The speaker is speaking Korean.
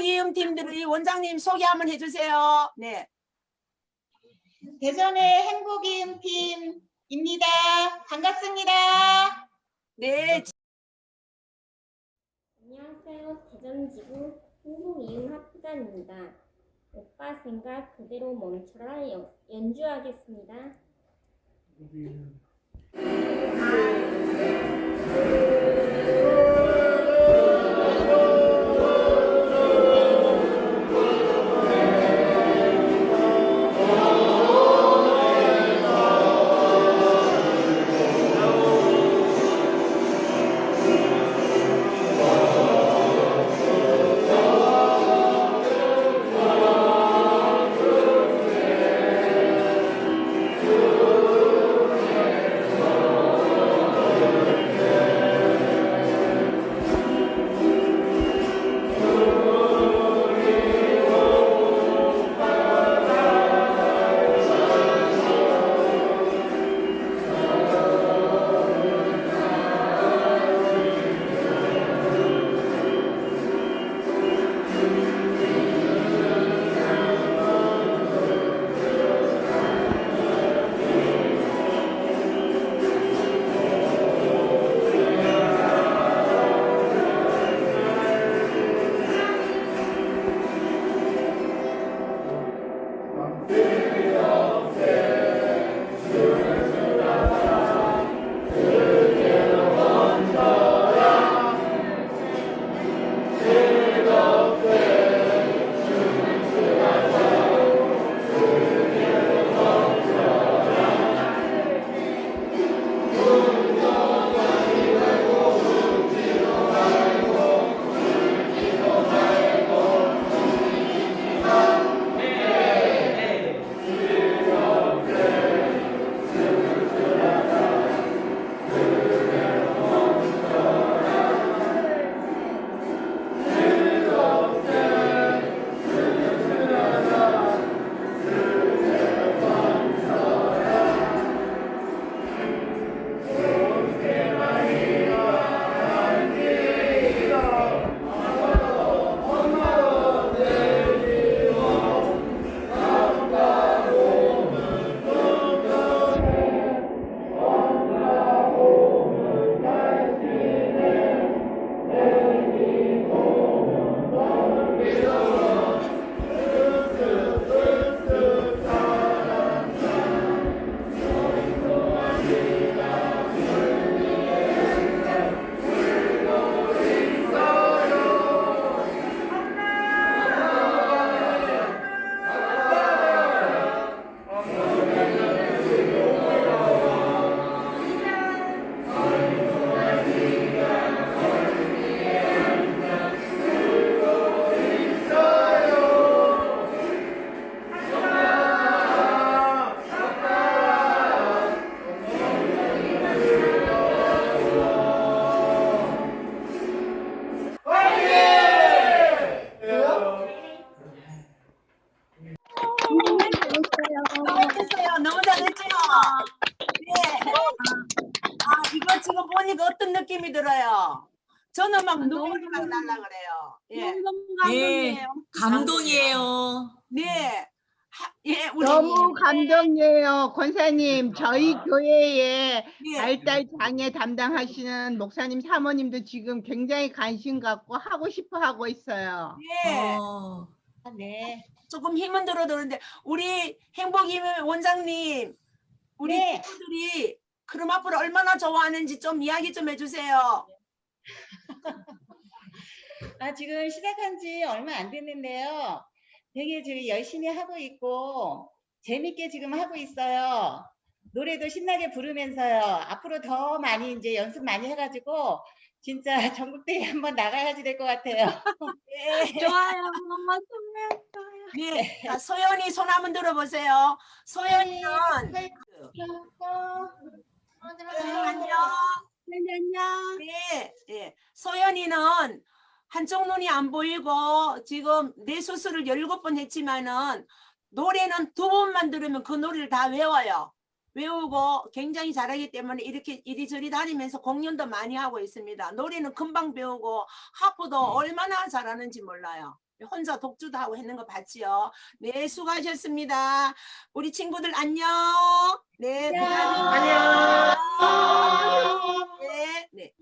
행복이음팀들이 원장님 소개 한번 해주세요. 네. 대전의 행복이음 팀입니다. 반갑습니다. 네. 안녕하세요. 대전지구 흥국이음합부단입니다. 오빠 생각 그대로 멈춰라 연, 연주하겠습니다. 잘했어요. 너무 잘했죠? 네. 아, 이거 지금 보니까 어떤 느낌이 들어요? 저는 막 눈물이 막 날라 그래요. 예. 예, 감동이에요. 네. 하- 예, 우리 너무 감동이에요. 권사님, 저희 아. 교회에 예. 발달 장애 담당하시는 목사님, 사모님도 지금 굉장히 관심 갖고 하고 싶어 하고 있어요. 예. 어, 아, 네. 조금 힘은 들어도 그런데 우리 행복이 원장님 우리 네. 친구들이 그럼 앞으로 얼마나 좋아하는지 좀 이야기 좀 해주세요. 아, 지금 시작한 지 얼마 안 됐는데요. 되게 지금 열심히 하고 있고, 재밌게 지금 하고 있어요. 노래도 신나게 부르면서요. 앞으로 더 많이 이제 연습 많이 해가지고, 진짜 전국대회 한번 나가야지 될 것 같아요. 예. 좋아요. 엄마 좋아요. 네. 자, 소연이 손 한번 들어보세요. 소연이는 안녕. 안녕. 네, 네. 소연이는 한쪽 눈이 안 보이고 지금 내 수술을 17번 했지만은 노래는 두 번만 들으면 그 노래를 다 외워요. 외우고 굉장히 잘하기 때문에 이렇게 이리저리 다니면서 공연도 많이 하고 있습니다. 노래는 금방 배우고 하프도 네. 얼마나 잘하는지 몰라요. 혼자 독주도 하고 했는 거 봤지요. 네, 수고하셨습니다. 우리 친구들 안녕. 네, 안녕. 안녕. 네, 네.